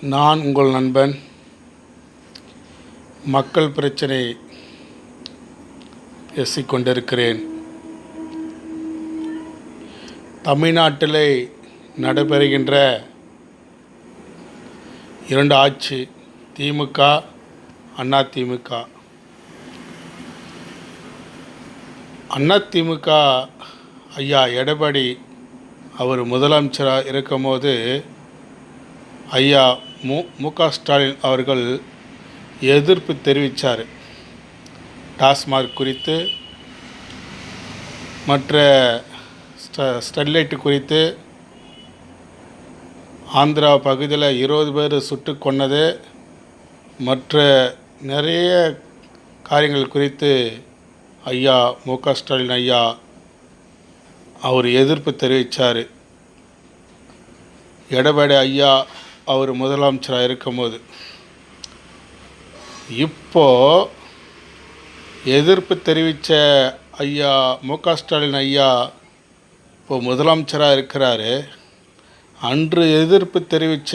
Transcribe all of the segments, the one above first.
நான் உங்கள் நண்பன். மக்கள் பிரச்சனை பேசிக்கொண்டிருக்கிறேன். தமிழ்நாட்டில் நடைபெறுகின்ற இரண்டு ஆட்சி திமுக அண்ணா திமுக அண்ணா திமுக ஐயா எடப்பாடி அவர் முதலமைச்சராக இருக்கும்போது ஐயா மு மு க ஸ்டாலின் அவர்கள் எதிர்ப்பு தெரிவித்தார் டாஸ்மாக் குறித்து மற்ற ஸ்ட ஸ்டெர்லைட் குறித்து ஆந்திரா பகுதியில் இருபது பேர் சுட்டு கொன்னது மற்ற நிறைய காரியங்கள் குறித்து ஐயா மு க ஸ்டாலின் ஐயா அவர் எதிர்ப்பு தெரிவித்தார் எடப்பாடி ஐயா அவர் முதலமைச்சராக இருக்கும்போது இப்போது எதிர்ப்பு தெரிவித்த ஐயா மு க ஸ்டாலின் ஐயா இப்போ முதலமைச்சராக இருக்கிறாரு. அன்று எதிர்ப்பு தெரிவித்த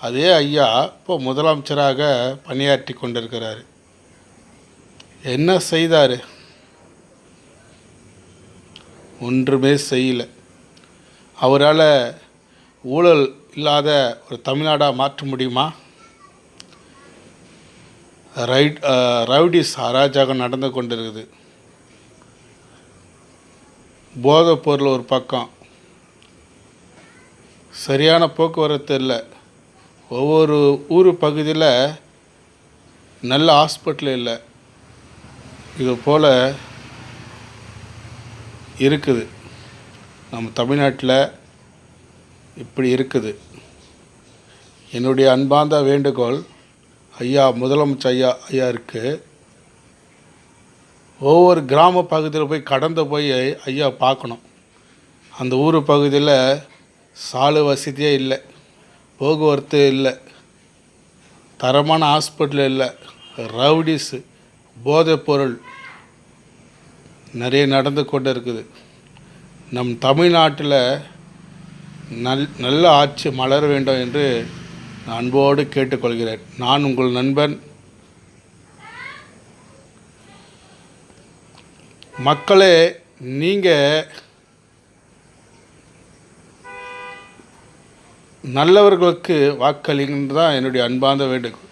அதே ஐயா இப்போ முதலமைச்சராக பணியாற்றி கொண்டிருக்கிறார். என்ன செய்தார்? ஒன்றுமே செய்யலை. அவரால் ஊழல் இல்லாத ஒரு தமிழ்நாடாக மாற்ற முடியுமா? ரைட் ரவுடிஸ் அராஜகம் நடந்து கொண்டிருக்குது. போதைப் பொருள் ஒரு பக்கம். சரியான போக்குவரத்து இல்லை. ஒவ்வொரு ஊர் பகுதியில் நல்ல ஹாஸ்பிட்டல் இல்லை. இது போல் இருக்குது. நம்ம தமிழ்நாட்டில் இப்படி இருக்குது. என்னுடைய அன்பார்ந்த வேண்டுகோள் ஐயா முதலமைச்சர் ஐயா ஐயா இருக்கு ஒவ்வொரு கிராம பகுதியில் போய் கடந்து போய் ஐயா பார்க்கணும். அந்த ஊர் பகுதியில் சாலை வசதியே இல்லை போக்குவரத்து இல்லை தரமான ஹாஸ்பிட்டல் இல்லை ரவுடிஸு போதைப் பொருள் நிறைய நடந்து கொண்டு இருக்குது. நம் தமிழ்நாட்டில் நல் நல்ல ஆட்சி மலர வேண்டும் என்று அன்போடு கேட்டுக்கொள்கிறேன். நான் உங்கள் நண்பன். மக்களே நீங்கள் நல்லவர்களுக்கு வாக்களிங்கன்னு தான் என்னுடைய அன்பார்ந்த வேண்டுகோள்.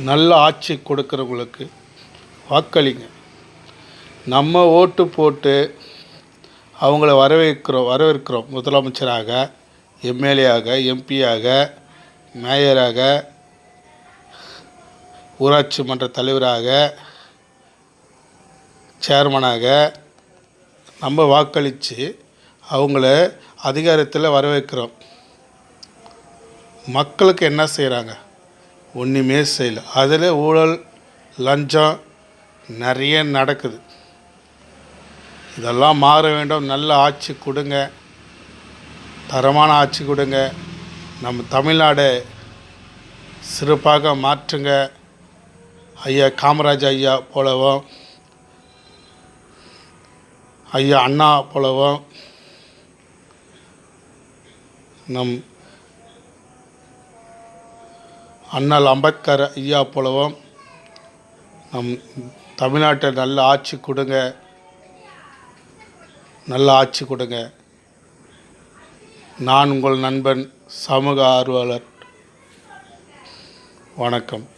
நல்ல ஆட்சி கொடுக்குறவங்களுக்கு வாக்களிங்க. நம்ம ஓட்டு போட்டு அவங்கள வரவேற்கிறோம் வரவேற்கிறோம். முதலமைச்சராக எம்எல்ஏயாக எம்பியாக மேயராக ஊராட்சி மன்ற தலைவராக சேர்மனாக நம்ம வாக்களித்து அவங்கள அதிகாரத்தில் வரவேற்கிறோம். மக்களுக்கு என்ன செய்கிறாங்க ஒன்றுமே செய்யலை. அதில் ஊழல் லஞ்சம் நிறைய நடக்குது. இதெல்லாம் மாற வேண்டும். நல்ல ஆட்சி கொடுங்க. தரமான ஆட்சி கொடுங்க. நம்ம தமிழ்நாடை சிறப்பாக மாற்றுங்க. ஐயா காமராஜ் ஐயா போலவும் ஐயா அண்ணா போலவும் நம் அண்ணல் அம்பேத்கர் ஐயா போலவும் நம் தமிழ்நாட்டை நல்ல ஆட்சி கொடுங்க. நல்ல ஆட்சி கொடுங்க. நான் உங்கள் நண்பன் சமூக ஆர்வலர். வணக்கம்.